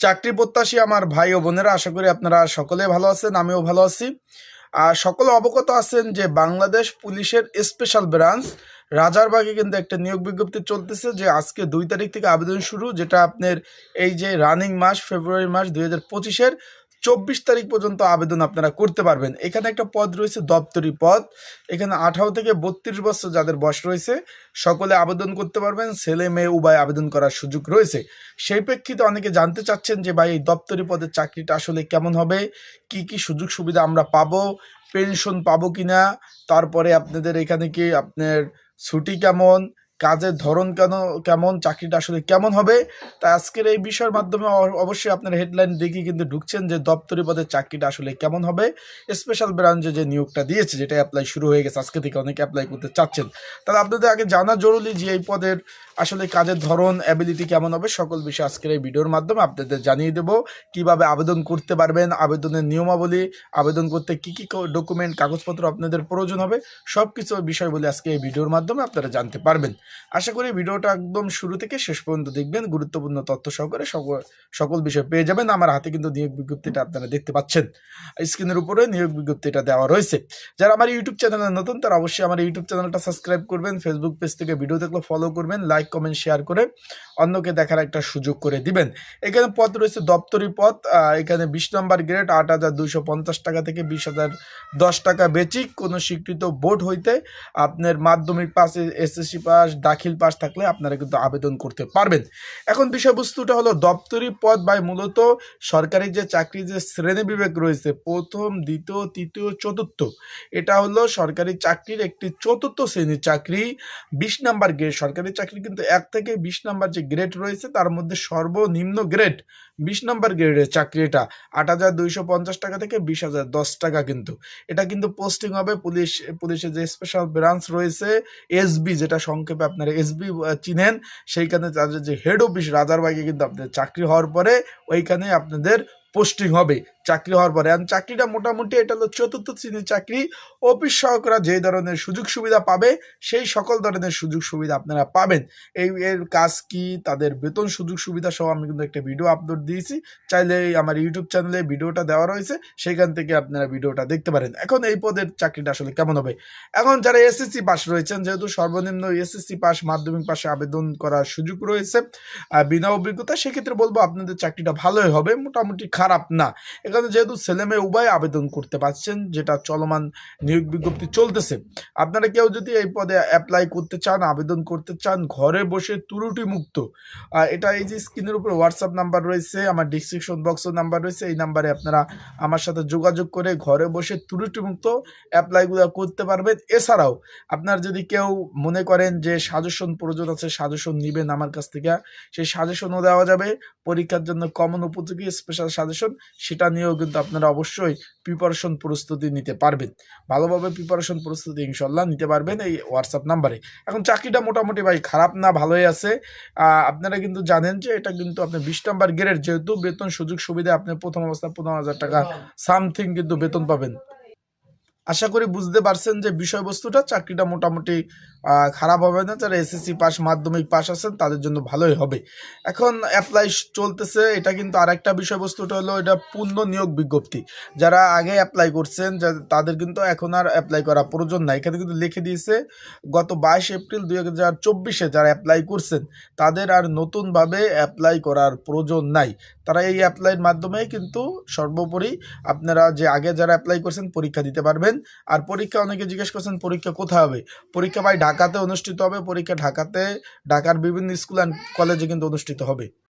চাকরি প্রত্যাশী আমার ভাই ও বোনেরা, আশা করি আপনারা সকলে ভালো আছেন, আমিও ভালো আছি। আর সকলে অবগত আছেন যে বাংলাদেশ পুলিশের স্পেশাল ব্রাঞ্চ রাজারবাগে কিন্তু একটা নিয়োগ বিজ্ঞপ্তি চলতেছে যে আজকে দুই তারিখ থেকে আবেদন শুরু, যেটা আপনার এই যে রানিং মাস ফেব্রুয়ারি মাস দুই হাজার পঁচিশের। চব্বিশ তারিখ পর্যন্ত আবেদন আপনারা করতে পারবেন। এখানে একটা পদ রয়েছে, দপ্তরি পদ। এখানে আঠারো থেকে বত্রিশ বছর যাদের বয়স রয়েছে, সকলে আবেদন করতে পারবেন। ছেলে, মেয়ে উভয় আবেদন করার সুযোগ রয়েছে। সেই প্রেক্ষিতে অনেকে জানতে চাচ্ছেন যে, ভাই, এই দপ্তরি পদের চাকরিটা আসলে কেমন হবে? কি কি সুযোগ সুবিধা আমরা পাবো? পেনশন পাবো কিনা? তারপরে আপনাদের এখানে কি আপনার ছুটি কেমন? কাজের ধরন কেন, কেমন, চাকরিটা আসলে কেমন হবে? তা আজকের এই বিষয়ের মাধ্যমে অবশ্যই আপনার হেডলাইন দেখে কিন্তু ঢুকছেন যে দপ্তরি পদের চাকরিটা আসলে কেমন হবে। স্পেশাল ব্রাঞ্চে যে নিয়োগটা দিয়েছে যেটা অ্যাপ্লাই শুরু হয়ে গেছে, আজকে থেকে অনেকে অ্যাপ্লাই করতে চাচ্ছেন। তাহলে আপনাদের আগে জানা জরুরি যে এই পদের আসলে কাজের ধরন অ্যাবিলিটি কেমন হবে, সকল বিষয় আজকের এই ভিডিওর মাধ্যমে আপনাদের জানিয়ে দেব। কীভাবে আবেদন করতে পারবেন, আবেদনের নিয়মাবলী, আবেদন করতে কি কি ডকুমেন্ট কাগজপত্র আপনাদের প্রয়োজন হবে সব কিছু বিষয়গুলি আজকে এই ভিডিওর মাধ্যমে আপনারা জানতে পারবেন। আশা করি ভিডিওটা একদম শুরু থেকে শেষ পর্যন্ত দেখবেন। গুরুত্বপূর্ণ তথ্য সহকারে সকল সকল বিষয় পেয়ে যাবেন। আমার হাতে কিন্তু নিয়োগ বিজ্ঞপ্তিটা আপনারা দেখতে পাচ্ছেন। স্ক্রিনের উপরে নিয়োগ বিজ্ঞপ্তিটা দেওয়া রয়েছে। যারা আমার ইউটিউব চ্যানেলে নতুন, তারা অবশ্যই আমার ইউটিউব চ্যানেলটা সাবস্ক্রাইব করবেন। ফেসবুক পেজ থেকে ভিডিও দেখলে ফলো করবেন লাইক কমেন্ট শেয়ার করে অন্যকে দেখার একটা সুযোগ করে দিবেন। এখানে পদ রয়েছে দপ্তরি আহ, এখানে বিশ নম্বর গ্রেড আট হাজার দুইশো পঞ্চাশ টাকা থেকে বিশ হাজার দশ টাকা বেচিক। কোনো স্বীকৃত বোর্ড হইতে আপনার মাধ্যমিক পাস এসএসসি পাস দাখিল পাস থাকলে আপনারা কিন্তু আবেদন করতে পারবেন। এখন বিষয়বস্তুটা হলো দপ্তরি পদ বা মূলত সরকারি যে চাকরি যে শ্রেণি বিবেক রয়েছে প্রথম দ্বিতীয় তৃতীয় চতুর্থ এটা হলো সরকারি চাকরির একটি চতুর্থ শ্রেণির চাকরি। বিশ নাম্বার গ্রেড সরকারি চাকরি কিন্তু এক থেকে বিশ নাম্বার যে গ্রেড রয়েছে, তার মধ্যে সর্বনিম্ন গ্রেড বিশ নম্বর গ্রেডের চাকরি এটা। আট হাজার দুইশো পঞ্চাশ টাকা থেকে বিশ হাজার দশ টাকা কিন্তু। এটা কিন্তু পোস্টিং হবে, পুলিশ পুলিশের যে স্পেশাল ব্রাঞ্চ রয়েছে এসবি যেটা সংক্ষেপে আপনারা এসবি চিনেন, সেইখানে তাদের যে হেড অফিস রাজারবাগে কিন্তু আপনাদের চাকরি হওয়ার পরে, ওইখানে আপনাদের পোস্টিং হবে, চাকরি হওয়ার পরে। আর চাকরিটা মোটামুটি এটা হলো চতুর্থ শ্রেণির চাকরি। অফিস সহকরা যে ধরনের সুযোগ সুবিধা পাবে, সেই সকল ধরনের সুযোগ সুবিধা আপনারা পাবেন। এই এর কাজ কি, তাদের বেতন সুযোগ সুবিধা সহ আমি কিন্তু একটা ভিডিও আপলোড দিয়েছি। চাইলে আমার ইউটিউব চ্যানেলে ভিডিওটা দেওয়া রয়েছে, সেখান থেকে আপনারা ভিডিওটা দেখতে পারেন। এখন এই পদের চাকরিটা আসলে কেমন হবে? এখন যারা এসএসসি পাস রয়েছেন, যেহেতু সর্বনিম্ন এসএসসি পাস মাধ্যমিক পাশে আবেদন করার সুযোগ রয়েছে বিনা অভিজ্ঞতা সেক্ষেত্রে বলব আপনাদের চাকরিটা ভালোই হবে। মোটামুটি খারাপ না। এখানে যেহেতু ছেলে মেয়ে উভয় আবেদন করতে পারছেন যেটা চলমান নিয়োগ বিজ্ঞপ্তি চলতেছে। আপনারা কেউ যদি এই পদে অ্যাপ্লাই করতে চান আবেদন করতে চান ঘরে বসে ত্রুটি মুক্ত আহ, এটা এই যে স্ক্রিনের উপরে হোয়াটসঅ্যাপ নাম্বার রয়েছে আমার ডিসক্রিপশন বক্সের নাম্বার রয়েছে এই নাম্বারে আপনারা আমার সাথে যোগাযোগ করে ঘরে বসে ত্রুটি মুক্ত অ্যাপ্লাইগুলো করতে পারবেন। এছাড়াও আপনার যদি কেউ মনে করেন যে সাজেশন প্রয়োজন আছে সাজেশন নেবেন আমার কাছ থেকে সেই সাজেশনও দেওয়া যাবে। পরীক্ষার জন্য কমন উপযোগী স্পেশাল সাজেশন সেটা নিয়েও কিন্তু আপনারা অবশ্যই প্রিপারেশন প্রস্তুতি নিতে পারবেন। ভালোভাবে প্রিপারেশন প্রস্তুতি ইনশাল্লাহ নিতে পারবেন এই হোয়াটসঅ্যাপ নাম্বারে। এখন চাকরিটা মোটামুটি ভাই খারাপ না ভালোই আছে। আহ, আপনারা কিন্তু জানেন যে এটা কিন্তু আপনি বিশ নাম্বার গ্রেড যেহেতু বেতন সুযোগ সুবিধা আপনি প্রথম অবস্থায় পনেরো হাজার টাকা সামথিং কিন্তু বেতন পাবেন। আশা করি বুঝতে পারছেন যে বিষয়বস্তুটা, চাকরিটা মোটামুটি খারাপ হবে না। যারা এসএসসি পাস, মাধ্যমিক পাস আছেন, তাদের জন্য ভালোই হবে। এখন অ্যাপ্লাই চলতেছে, এটা কিন্তু আরেকটা বিষয়বস্তুটা হলো এটা পূর্ণ নিয়োগ বিজ্ঞপ্তি। যারা আগে অ্যাপ্লাই করছেন তাদের কিন্তু এখন আর অ্যাপ্লাই করা প্রয়োজন নাই। এখানে কিন্তু লিখে দিয়েছে, গত বাইশ এপ্রিল দুই হাজার চব্বিশে যারা অ্যাপ্লাই করছেন, তাদের আর নতুনভাবে অ্যাপ্লাই করার প্রয়োজন নাই। তারা এই অ্যাপ্লাইয়ের মাধ্যমে কিন্তু সর্বোপরি আপনারা যে আগে যারা অ্যাপ্লাই করছেন, পরীক্ষা দিতে পারবেন। আর পরীক্ষা অনেকে জিজ্ঞেস করছেন পরীক্ষা কোথায় হবে? পরীক্ষা ভাই ঢাকাতে অনুষ্ঠিত হবে, পরীক্ষা ঢাকাতে ঢাকার বিভিন্ন স্কুল অ্যান্ড কলেজে কিন্তু অনুষ্ঠিত হবে।